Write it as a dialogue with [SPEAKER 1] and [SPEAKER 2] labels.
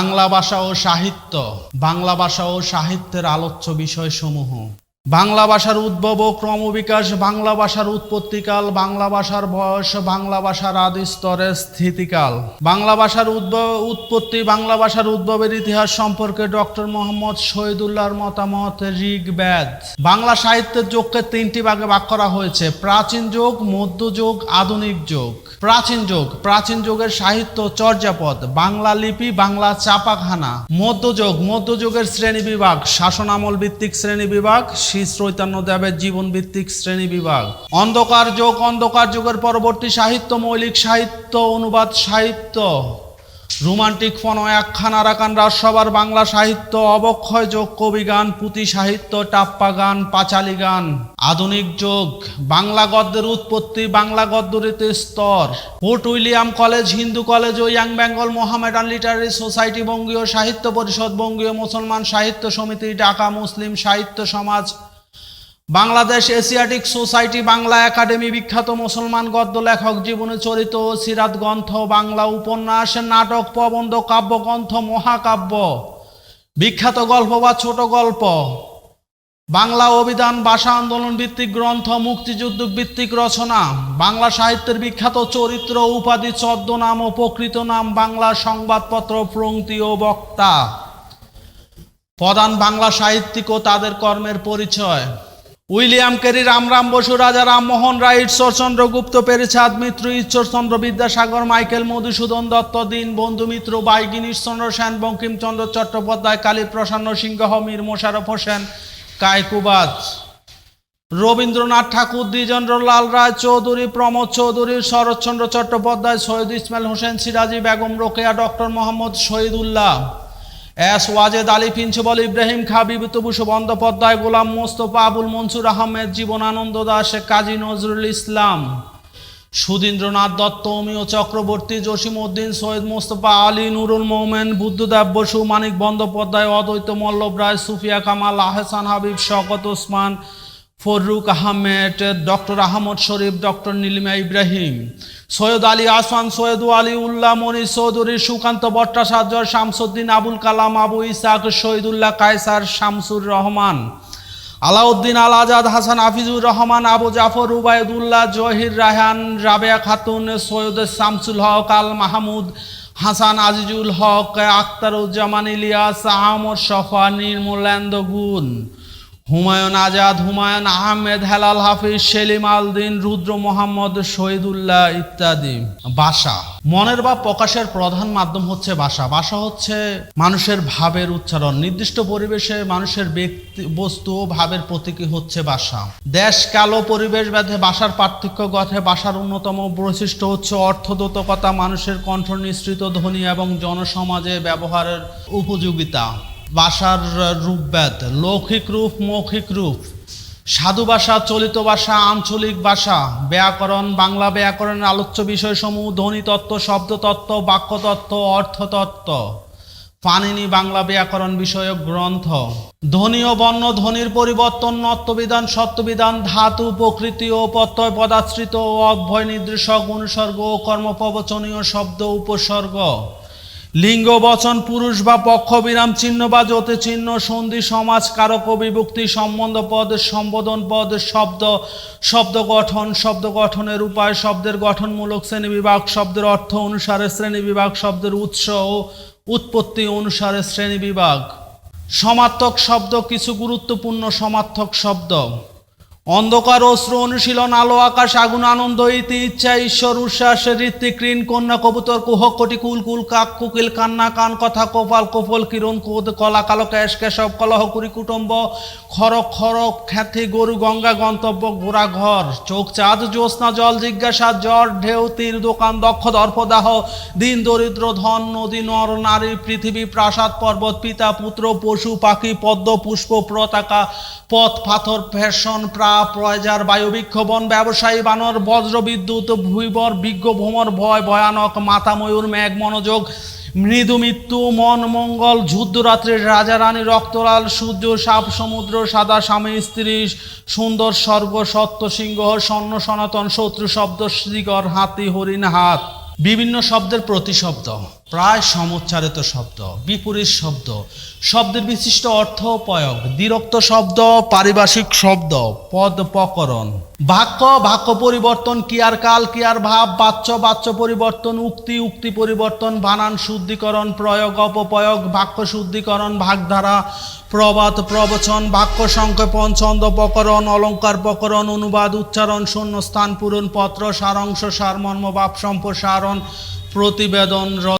[SPEAKER 1] বাংলা ভাষা ও সাহিত্য। বাংলা ভাষা ও সাহিত্যের আলোচ্য বিষয়সমূহ। বাংলা ভাষার উদ্ভব ও ক্রমবিকাশ, বাংলা ভাষার উৎপত্তিকাল, বাংলা ভাষার বয়স, বাংলা ভাষার আদি স্তরের স্থিতিকাল। বাংলা ভাষার উদ্ভব, উৎপত্তি, বাংলা ভাষার উদ্ভবের ইতিহাস সম্পর্কে ডক্টর মোহাম্মদ শহীদুল্লাহর মতামত ঋগ্বেদ বাংলা সাহিত্যের যুগকে তিনটি ভাগে ভাগ করা হয়েছে, প্রাচীন যুগ মধ্যযুগ আধুনিক যুগ। প্রাচীন যুগ, প্রাচীন যুগের সাহিত্য চর্যাপদ, বাংলা লিপি, বাংলা চাপাখানা। মধ্যযুগ মধ্যযুগের শ্রেণি বিভাগ শাসনামল ভিত্তিক শ্রেণি বিভাগ শ্রী চৈতন্য দেবের জীবন ভিত্তিক শ্রেণি বিভাগ। অন্ধকার যোগ, অন্ধকার যুগের পরবর্তী সাহিত্য, মৌলিক সাহিত্য, অনুবাদ সাহিত্য। রোমান্টিক ফন একখান আরাকান রাজসভার বাংলা সাহিত্য, অবক্ষয় যোগ, কবি গান, পুঁথি সাহিত্য, টাপ্পা গান, পাঁচালি গান। আধুনিক যুগ, বাংলা গদ্যের উৎপত্তি, বাংলা গদ্য রীতির স্তর। Fort William college, Hindu college ও young Bengal Mohammedan literary society Bangiya Sahitya Parishad, Bangiya মুসলমান সাহিত্য সমিতি, Dhaka Muslim Sahitya Samaj Bangladesh Asiatic society Bangla academy বিখ্যাত মুসলমান গদ্য লেখক জীবনী চরিত সিরাত গ্রন্থ, বাংলা উপন্যাস, নাটক, প্রবন্ধ, কাব্যগ্রন্থ, মহাকাব্য। বিখ্যাত গল্প বা ছোট গল্প। বাংলা অভিধান, ভাষা আন্দোলন ভিত্তিক গ্রন্থ, মুক্তিযুদ্ধ ভিত্তিক রচনা। বাংলা সাহিত্যের বিখ্যাত চরিত্র, উপাধি, ছদ্মনাম ও প্রকৃত নাম বাংলা সংবাদপত্র প্রঙ্ক্তি ও বক্তা। প্রধান বাংলা সাহিত্যিক ও তাদের কর্মের পরিচয়। William Carey Ramram Basu, Raja Rammohan Roy Ishwarchandra Gupta Pyarichand Mitra Ishwarchandra Vidyasagar, Michael Madhusudan Dutt, Dinabandhu Mitra, বাইগিন Ishwarchandra Sen, Bankimchandra Chattopadhyay, Kaliprasanna Singha, Mir Mosharraf Hossain, Kaikobad. Rabindranath Tagore Dwijendralal Roy, Chowdhury Pramod Chowdhury, Sharatchandra Chattopadhyay, Syed Ismail Hossain, Siraji Begum Rokeya, doctor Mohammad Shahidullah. S Wajed Ali principal Ibrahim Khan Bibhutibhushan Bandyopadhyay, গোলাম মোস্তফা, আবুল মনসুর আহমেদ, জীবনানন্দ দাস কাজী নজরুল ইসলাম সুধীন্দ্রনাথ দত্ত, অমিয় চক্রবর্তী, জসিম উদ্দিন, সৈয়দ মোস্তফা আলী, নুরুল মোমেন, বুদ্ধদেব বসু, মানিক বন্দ্যোপাধ্যায়, অদ্বৈত মল্লব রায়, Sufia Kamal, Ahsan Habib Shawkat Osman Farrukh Ahmed, doctor Ahmad Sharif, doctor Nilima Ibrahim, Syed Ali Ahsan Syed Ali উল্লাহ মনি চৌধুরী, সুকান্ত ভট্টাচার্য, শামসুদ্দিন আবুল কালাম, আবু ইসাক, শহীদুল্লাহ কায়সার, শামসুর রহমান, আলাউদ্দিন আল আজাদ, হাসান হাফিজুর রহমান, আবু জাফর, উবায়দুল্লাহ, জহির রায়হান, রাবেয়া খাতুন, সৈয়দ শামসুল হক, আল মাহমুদ, হাসান আজিজুল হক, আখতারুজ্জামান, ইলিয়াস, আহমদ শফা নির্মলেন্দ্র গুণ। হুমায়ুন আজাদ, হুমায়ুন আহমেদ, হেলাল হাফিজ, সেলিম আলদিন, রুদ্র মোহাম্মদ, শহীদুল্লাহ ইত্যাদি। ভাষা মনের বা প্রকাশের প্রধান মাধ্যম হচ্ছে ভাষা ভাষা হচ্ছে মানুষের ভাবের উচ্চারণ। নির্দিষ্ট পরিবেশে মানুষের ব্যক্তি, বস্তু ও ভাবের প্রতীকী হচ্ছে ভাষা দেশ কালো, পরিবেশ ব্যাধে ভাষার পার্থক্য গঠে। ভাষার অন্যতম বৈশিষ্ট্য হচ্ছে অর্থদোতকতা, মানুষের কণ্ঠ নিঃসৃত ধ্বনি এবং জনসমাজে ব্যবহারের উপযোগিতা। ভাষার রূপভেদ লৌকিক রূপ, মৌখিক রূপ, সাধু ভাষা, চলিত ভাষা, আঞ্চলিক ভাষা, ব্যাকরণ, বাংলা ব্যাকরণের আলোচ্য বিষয়সমূহ ধ্বনিতত্ত্ব শব্দতত্ত্ব বাক্যতত্ত্ব অর্থতত্ত্ব পানিনি বাংলা ব্যাকরণ বিষয়ক গ্রন্থ, ধ্বনি ও বর্ণ, ধ্বনির পরিবর্তন নত্যবিধান সত্যবিধান, ধাতু, প্রকৃতি ও প্রত্যয় পদাশ্রিত ও অভয় নির্দেশক অনুসর্গ ও কর্মপ্রবচনীয় শব্দ, উপসর্গ লিঙ্গ, বচন, পুরুষ বা পক্ষ, বিরাম, চিহ্ন বা জ্যোতি চিহ্ন, সন্ধি, সমাজ, কারক বিভক্তি সম্বন্ধ পদ, সম্বোধন পদ, শব্দ শব্দ গঠন, শব্দ গঠনের উপায়, শব্দের গঠনমূলক শ্রেণি বিভাগ, শব্দের অর্থ অনুসারে শ্রেণি বিভাগ, শব্দের উৎস ও উৎপত্তি অনুসারে শ্রেণি বিভাগ। সমার্থক শব্দ, কিছু গুরুত্বপূর্ণ সমার্থক শব্দ। অন্ধকার অশ্রু অনুশীলন আলো আকাশ আগুন আনন্দ ইতি ইচ্ছা ঈশ্বর উচ্ছ্বাস ঋত্বিক ঋণ, কন্যা কবুতর কুহক, কোটি কুল কুল কাক, কুকিল কান্না, কান কথা, কপাল কপল কিরণ কোদ কলা কালো ক্যাশ কেশব, কলহ কুড়ি কুটুম্ব খরক খরক খ্যাতি, গরু গঙ্গা গন্তব্য, ঘোড়া ঘর, চোখ চাঁদ, জ্যোৎস্না জল, জিজ্ঞাসা, জ্বর, ঢেউ তীর দোকান, দক্ষ দর্পদাহ, দিন দরিদ্র, ধন, নদী, নর, নারী, পৃথিবী, প্রাসাদ, পর্বত, পিতা, পুত্র, পশু, পাখি, পদ্ম, পুষ্প পতাকা পথ, পাথর, ফ্যাশন প্রা প্রয়জার বায়ুবিক্ষোভন ব্যবসায়ী বানর, বজ্র বিদ্যুৎ, ভুইবর বিজ্ঞ ভ্রমর, ভয় ভয়ানক, মাথা ময়ূর, মেঘ মনোযোগ, মৃদু মৃত্যু, মন মঙ্গল, যুদ্ধরাত্রির রাজা রানী রক্তলাল, সূর্য সাপ সমুদ্র, সাদা স্বামী স্ত্রী, সুন্দর স্বর্গ, সত্য সিংহ, স্বর্ণ সনাতন, শত্রু শব্দ শ্রীগর হাতি, হরিণ, হাত। বিভিন্ন শব্দের প্রতিশব্দ, প্রায় সমুচ্চারিত শব্দ, বিপরীত শব্দ। শব্দের বিশিষ্ট অর্থ প্রয়োগ, দ্বিরক্ত শব্দ, পারিভাষিক শব্দ, পদ প্রকরণ। বাক্য বাক্য পরিবর্তন, কিয়ার কাল, কিয়ার ভাব, বাচ্য বাচ্য পরিবর্তন, উক্তি উক্তি পরিবর্তন, বানান শুদ্ধিকরণ, প্রয়োগ, অপপ্রয়োগ, বাক্য শুদ্ধিকরণ, ভাগধারা, প্রবাদ, প্রবচন, বাক্য সংক্ষেপণ, ছন্দ প্রকরণ, অলঙ্কার প্রকরণ, অনুবাদ, উচ্চারণ, শূন্যস্থান, পূরণ, পত্র, সারাংশ, সারমর্ম ভাব সম্প্রসারণ, প্রতিবেদন